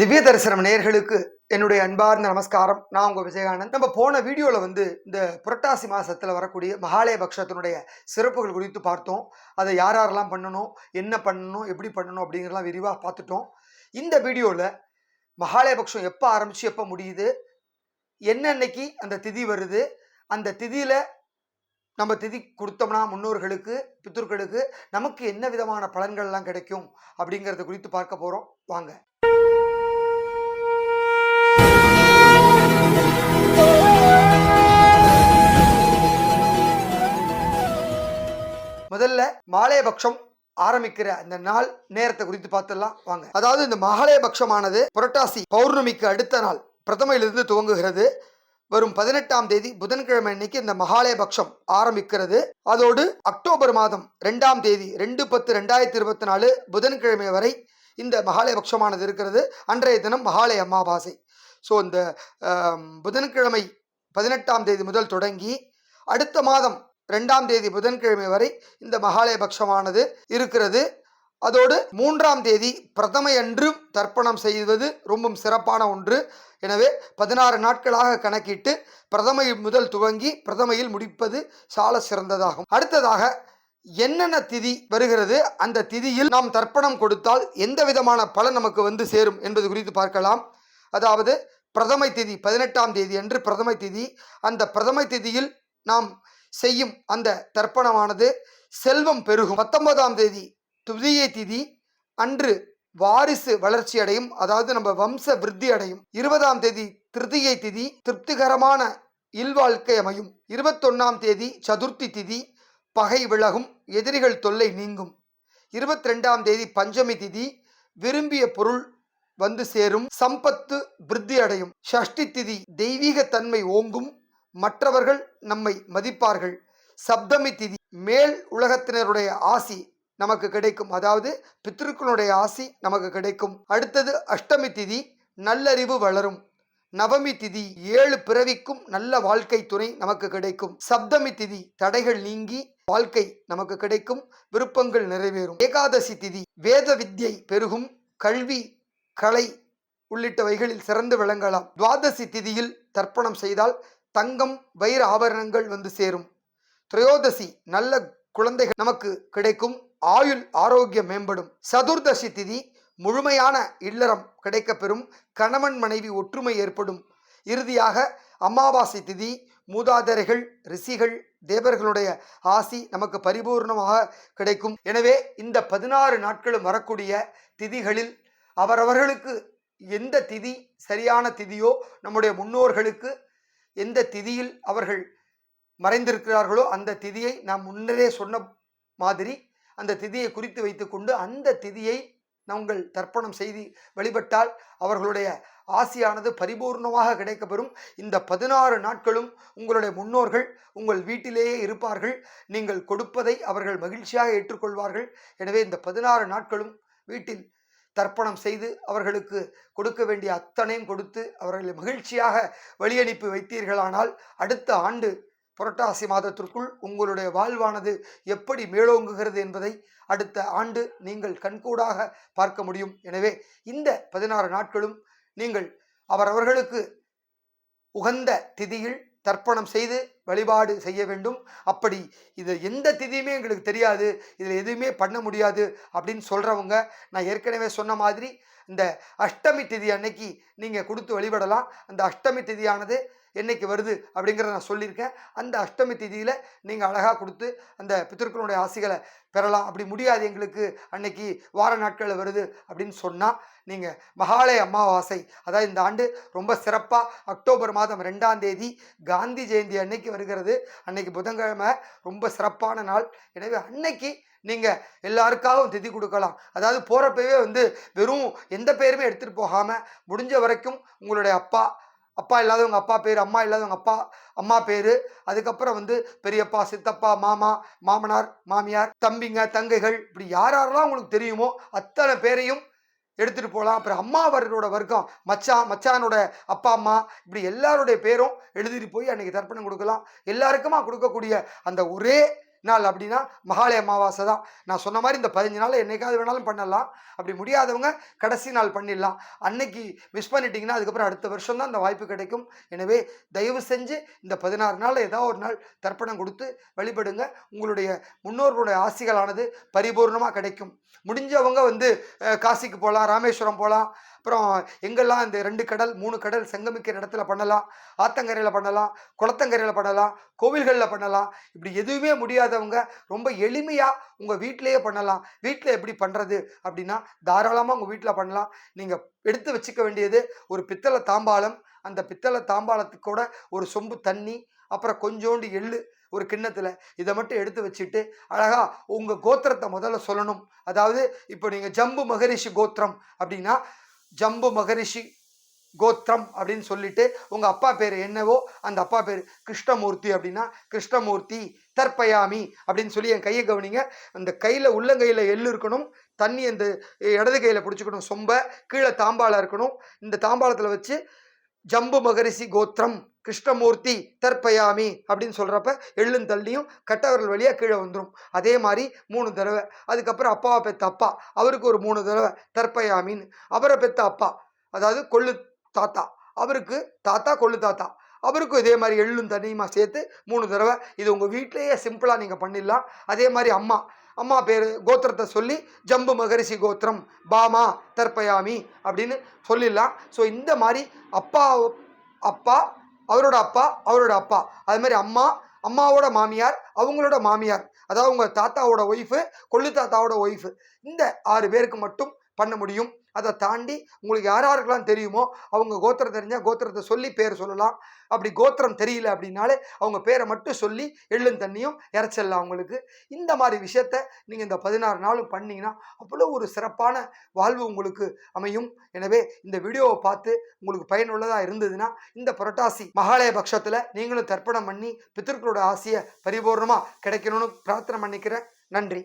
திவ்ய தரிசனம் நேயர்களுக்கு என்னுடைய அன்பார்ந்த நமஸ்காரம். நான் உங்கள் விஜயகானந்த் நம்ம போன வீடியோவில் வந்து இந்த புரட்டாசி மாதத்தில் வரக்கூடிய மகாலய பக்ஷத்தினுடைய சிறப்புகள் குறித்து பார்த்தோம். அதை யார் யாரெல்லாம் பண்ணணும் என்ன பண்ணணும் எப்படி பண்ணணும் அப்படிங்கிறலாம் விரிவாக பார்த்துட்டோம். இந்த வீடியோவில் மகாலய பக்ஷம் எப்போ ஆரம்பித்து எப்போ முடியுது என்னன்னைக்கு அந்த திதி வருது அந்த திதியில் நம்ம திதி கொடுத்தோம்னா முன்னோர்களுக்கு பித்தர்களுக்கு நமக்கு என்ன விதமான பலன்கள்லாம் கிடைக்கும் அப்படிங்கிறத குறித்து பார்க்க போகிறோம் வாங்க. முதல்ல மாலையபக்ஷம் ஆரம்பிக்கிற அந்த நாள் நேரத்தை குறித்து பார்த்துடலாம். வாங்க. அதாவது இந்த மகாலயபக்ஷமானது புரட்டாசி பௌர்ணமிக்கு அடுத்த நாள் பிரதமையிலிருந்து துவங்குகிறது. வரும் பதினெட்டாம் தேதி புதன்கிழமை அன்னைக்கு இந்த மகாலயபக்ஷம் ஆரம்பிக்கிறது. அதோடு அக்டோபர் மாதம் ரெண்டாம் தேதி ரெண்டு பத்து ரெண்டாயிரத்தி இருபத்தி நாலு புதன்கிழமை வரை இந்த மகாலயபக்ஷமானது இருக்கிறது. அன்றைய தினம் மகாலய அமாவாசை. ஸோ இந்த புதன்கிழமை பதினெட்டாம் தேதி முதல் தொடங்கி அடுத்த மாதம் ரெண்டாம் தேதி புதன்கிழமை வரை இந்த மகாலயபக்ஷமானது இருக்கிறது. அதோடு மூன்றாம் தேதி பிரதமை அன்று தர்ப்பணம் செய்வது ரொம்பவும் சிறப்பான ஒன்று. எனவே பதினாறு நாட்களாக கணக்கிட்டு பிரதமை முதல் துவங்கி பிரதமையில் முடிப்பது சால சிறந்ததாகும். அடுத்ததாக என்னென்ன திதி வருகிறது அந்த திதியில் நாம் தர்ப்பணம் கொடுத்தால் எந்த விதமான பலன் நமக்கு வந்து சேரும் என்பது குறித்து பார்க்கலாம். அதாவது பிரதமை திதி பதினெட்டாம் தேதி அன்று பிரதமை திதி. அந்த பிரதமை திதியில் நாம் செய்யும் அந்த தர்ப்பணமானது செல்வம் பெருகும். பத்தொன்பதாம் தேதி துதிய திதி. அன்று வாரிசு வளர்ச்சி அடையும். அதாவது நம்ம வம்ச விருத்தி அடையும். இருபதாம் தேதி திருதியை திதி. திருப்திகரமான இல்வாழ்க்கை அமையும். இருபத்தொன்னாம் தேதி சதுர்த்தி திதி. பகை விலகும். எதிரிகள் தொல்லை நீங்கும். இருபத்தி ரெண்டாம் தேதி பஞ்சமி திதி. விரும்பிய பொருள் வந்து சேரும். சம்பத்து விருத்தி அடையும். ஷஷ்டி திதி தெய்வீக தன்மை ஓங்கும். மற்றவர்கள் நம்மை மதிப்பார்கள். சப்தமி திதி மேல் உலகத்தினருடைய ஆசி நமக்கு கிடைக்கும். அதாவது பித்திருக்களுடைய ஆசி நமக்கு கிடைக்கும். அடுத்தது அஷ்டமி திதி நல்லறிவு வளரும். நவமி திதி ஏழு பிறவிக்கும் நல்ல வாழ்க்கை துணை நமக்கு கிடைக்கும். சப்தமி திதி தடைகள் நீங்கி வாழ்க்கை நமக்கு கிடைக்கும். விருப்பங்கள் நிறைவேறும். ஏகாதசி திதி வேத வித்யை பெருகும். கல்வி கலை உள்ளிட்டவைகளில் சிறந்து விளங்கலாம். துவாதசி திதியில் தர்ப்பணம் செய்தால் தங்கம் வைர ஆபரணங்கள் வந்து சேரும். திரையோதசி நல்ல குழந்தைகள் நமக்கு கிடைக்கும். ஆயுள் ஆரோக்கியம் மேம்படும். சதுர்தசி திதி முழுமையான இல்லறம் கிடைக்கப்பெறும். கணவன் மனைவி ஒற்றுமை ஏற்படும். இறுதியாக அமாவாசை திதி மூதாதரைகள் ரிஷிகள் தேவர்களுடைய ஆசி நமக்கு பரிபூர்ணமாக கிடைக்கும். எனவே இந்த பதினாறு நாட்களும் வரக்கூடிய திதிகளில் அவரவர்களுக்கு எந்த திதி சரியான திதியோ நம்முடைய முன்னோர்களுக்கு எந்த திதியில் அவர்கள் மறைந்திருக்கிறார்களோ அந்த திதியை நாம் முன்னரே சொன்ன மாதிரி அந்த திதியை குறித்து வைத்துக்கொண்டு அந்த திதியை நாங்கள் தர்ப்பணம் செய்து வழிபட்டால் அவர்களுடைய ஆசியானது பரிபூர்ணமாக கிடைக்கப்பெறும். இந்த பதினாறு நாட்களும் உங்களுடைய முன்னோர்கள் உங்கள் வீட்டிலேயே இருப்பார்கள். நீங்கள் கொடுப்பதை அவர்கள் மகிழ்ச்சியாக ஏற்றுக்கொள்வார்கள். எனவே இந்த பதினாறு நாட்களும் வீட்டில் தர்ப்பணம் செய்து அவர்களுக்கு கொடுக்க வேண்டிய அத்தனையும் கொடுத்து அவர்களை மகிழ்ச்சியாக வழியனுப்பி வைத்தீர்களானால் அடுத்த ஆண்டு புரட்டாசி மாதத்திற்குள் உங்களுடைய வாழ்வானது எப்படி மேலோங்குகிறது என்பதை அடுத்த ஆண்டு நீங்கள் கண்கூடாக பார்க்க முடியும். எனவே இந்த பதினாறு நாட்களும் நீங்கள் அவரவர்களுக்கு உகந்த திதியில் தர்ப்பணம் செய்து வழிபாடு செய்ய வேண்டும். அப்படி இது எந்த திதியுமே எங்களுக்கு தெரியாது. இதில் எதுவுமே பண்ண முடியாது அப்படின்னு சொல்கிறவங்க நான் ஏற்கனவே சொன்ன மாதிரி இந்த அஷ்டமி திதி அன்னைக்கு நீங்கள் கொடுத்து வழிபடலாம். அந்த அஷ்டமி திதியானது என்னைக்கு வருது அப்படிங்கிறத நான் சொல்லியிருக்கேன். அந்த அஷ்டமி திதியில் நீங்கள் அழகாக கொடுத்து அந்த பித்திருக்களுடைய ஆசிகளை பெறலாம். அப்படி முடியாது எங்களுக்கு அன்னைக்கு வார நாட்களில் வருது அப்படின்னு சொன்னால் நீங்கள் மகாலய அமாவாசை அதாவது இந்த ஆண்டு ரொம்ப சிறப்பாக அக்டோபர் மாதம் ரெண்டாம் தேதி காந்தி ஜெயந்தி அன்னைக்கு வருகிறது. அன்னைக்கு புதன்கிழமை ரொம்ப சிறப்பான நாள். எனவே அன்னைக்கு நீங்கள் எல்லாருக்காகவும் திதி கொடுக்கலாம். அதாவது போகிறப்பவே வந்து வெறும் எந்த பேருமே எடுத்துகிட்டு போகாமல் முடிஞ்ச வரைக்கும் உங்களுடைய அப்பா அப்பா இல்லாதவங்க அப்பா பேர் அம்மா இல்லாதவங்க அப்பா அம்மா பேர் அதுக்கப்புறம் வந்து பெரியப்பா சித்தப்பா மாமா மாமனார் மாமியார் தம்பிங்க தங்கைகள் இப்படி யார் யாரெல்லாம் உங்களுக்கு தெரியுமோ அத்தனை பேரையும் எடுத்துகிட்டு போகலாம் அப்புறம் அம்மாவரோட வர்க்கம் மச்சான் மச்சானோட அப்பா அம்மா இப்படி எல்லாருடைய பேரும் எழுதிட்டு போய் அன்றைக்கி தர்ப்பணம் கொடுக்கலாம். எல்லாருக்குமா கொடுக்கக்கூடிய அந்த ஒரே நாள் அப்படின்னா மகாலய அமாவாசை தான். நான் சொன்ன மாதிரி இந்த பதினஞ்சு நாள் என்னைக்காவது வேணாலும் பண்ணலாம். அப்படி முடியாதவங்க கடைசி நாள் பண்ணிடலாம். அன்னைக்கு மிஸ் பண்ணிட்டீங்கன்னா அதுக்கப்புறம் அடுத்த வருஷம் தான் அந்த வாய்ப்பு கிடைக்கும். எனவே தயவு செஞ்சு இந்த பதினாறு நாள் ஏதாவது ஒரு நாள் தர்ப்பணம் கொடுத்து வழிபடுங்க. உங்களுடைய முன்னோர்களுடைய ஆசிகளானது பரிபூர்ணமாக கிடைக்கும். முடிஞ்சவங்க வந்து காசிக்கு போகலாம் ராமேஸ்வரம் போகலாம் அப்புறம் எங்கெல்லாம் இந்த ரெண்டு கடல் மூணு கடல் செங்கமிக்கிற இடத்துல பண்ணலாம் ஆத்தங்கரையில் பண்ணலாம் குளத்தங்கரையில் பண்ணலாம் கோவில்களில் பண்ணலாம் இப்படி எதுவுமே முடியாதவங்க ரொம்ப எளிமையாக உங்கள் வீட்டிலையே பண்ணலாம். வீட்டில் எப்படி பண்ணுறது அப்படின்னா தாராளமாக உங்கள் வீட்டில் பண்ணலாம். நீங்கள் எடுத்து வச்சுக்க வேண்டியது ஒரு பித்தளை தாம்பாளம். அந்த பித்தளை தாம்பாளத்துக்கு கூட ஒரு சொம்பு தண்ணி அப்புறம் கொஞ்சோண்டு எள்ளு ஒரு கிண்ணத்தில். இதை மட்டும் எடுத்து வச்சுட்டு அழகாக உங்கள் கோத்திரத்தை முதல்ல சொல்லணும். அதாவது இப்போ நீங்கள் ஜம்பு மகரிஷி கோத்திரம் அப்படின்னா ஜம்பு மகரிஷி கோத்திரம் அப்படின்னு சொல்லிட்டு உங்கள் அப்பா பேர் என்னவோ அந்த அப்பா பேர் கிருஷ்ணமூர்த்தி அப்படின்னா கிருஷ்ணமூர்த்தி தற்பயாமி அப்படின்னு சொல்லி என் கையை கவனிங்க. அந்த கையில் உள்ளங்கையில் எள்ளு இருக்கணும் தண்ணி அந்த இடது கையில் பிடிச்சிக்கணும் சொம்ப கீழே தாம்பாளம் இருக்கணும். இந்த தாம்பாளத்தில் வச்சு ஜம்பு மகரிஷி கோத்திரம் கிருஷ்ணமூர்த்தி தற்பயாமி அப்படின்னு சொல்கிறப்ப எள்ளும் தள்ளியும் கட்டவர்கள் வழியாக கீழே வந்துடும் அதே மாதிரி மூணு தடவை. அதுக்கப்புறம் அப்பாவை பெத்த அப்பா. அவருக்கு ஒரு மூணு தடவை தற்பயாமின்னு. அவரை பெத்த அப்பா அதாவது கொள்ளு தாத்தா. அவருக்கு தாத்தா கொள்ளு தாத்தா. அவருக்கும் இதே மாதிரி எள்ளும் தண்ணியுமா சேர்த்து மூணு தடவை. இது உங்கள் வீட்டிலேயே சிம்பிளாக நீங்கள் பண்ணிடலாம். அதே மாதிரி அம்மா அம்மா பேர் கோத்திரத்தை சொல்லி ஜம்பு மகரிஷி கோத்திரம் பாமா தற்பயாமி அப்படின்னு சொல்லிடலாம். ஸோ இந்த மாதிரி அப்பா அப்பா அவரோட அப்பா அவரோட அப்பா. அது மாதிரி அம்மா அம்மாவோட மாமியார் அவங்களோட மாமியார். அதாவது உங்கள் தாத்தாவோட ஒய்ஃபு கொள்ளு தாத்தாவோட ஒய்ஃபு இந்த ஆறு பேருக்கு மட்டும் பண்ண முடியும். அதை தாண்டி உங்களுக்கு யார் யாருக்கெல்லாம் தெரியுமோ அவங்க கோத்திரம் தெரிஞ்சால் கோத்திரத்தை சொல்லி பேர் சொல்லலாம். அப்படி கோத்திரம் தெரியல அப்படின்னாலே அவங்க பேரை மட்டும் சொல்லி எள்ளும் தண்ணியும் இறைச்சிடலாம் அவங்களுக்கு. இந்த மாதிரி விஷயத்த நீங்கள் இந்த பதினாறு நாளும் பண்ணிங்கன்னா அவ்வளோ ஒரு சிறப்பான வாழ்வு உங்களுக்கு அமையும். எனவே இந்த வீடியோவை பார்த்து உங்களுக்கு பயனுள்ளதாக இருந்ததுன்னா இந்த புரட்டாசி மகாலய பட்சத்தில் நீங்களும் தர்ப்பணம் பண்ணி பித்திருக்களோட ஆசையை பரிபூர்ணமாக கிடைக்கணும்னு பிரார்த்தனை பண்ணிக்கிறேன். நன்றி.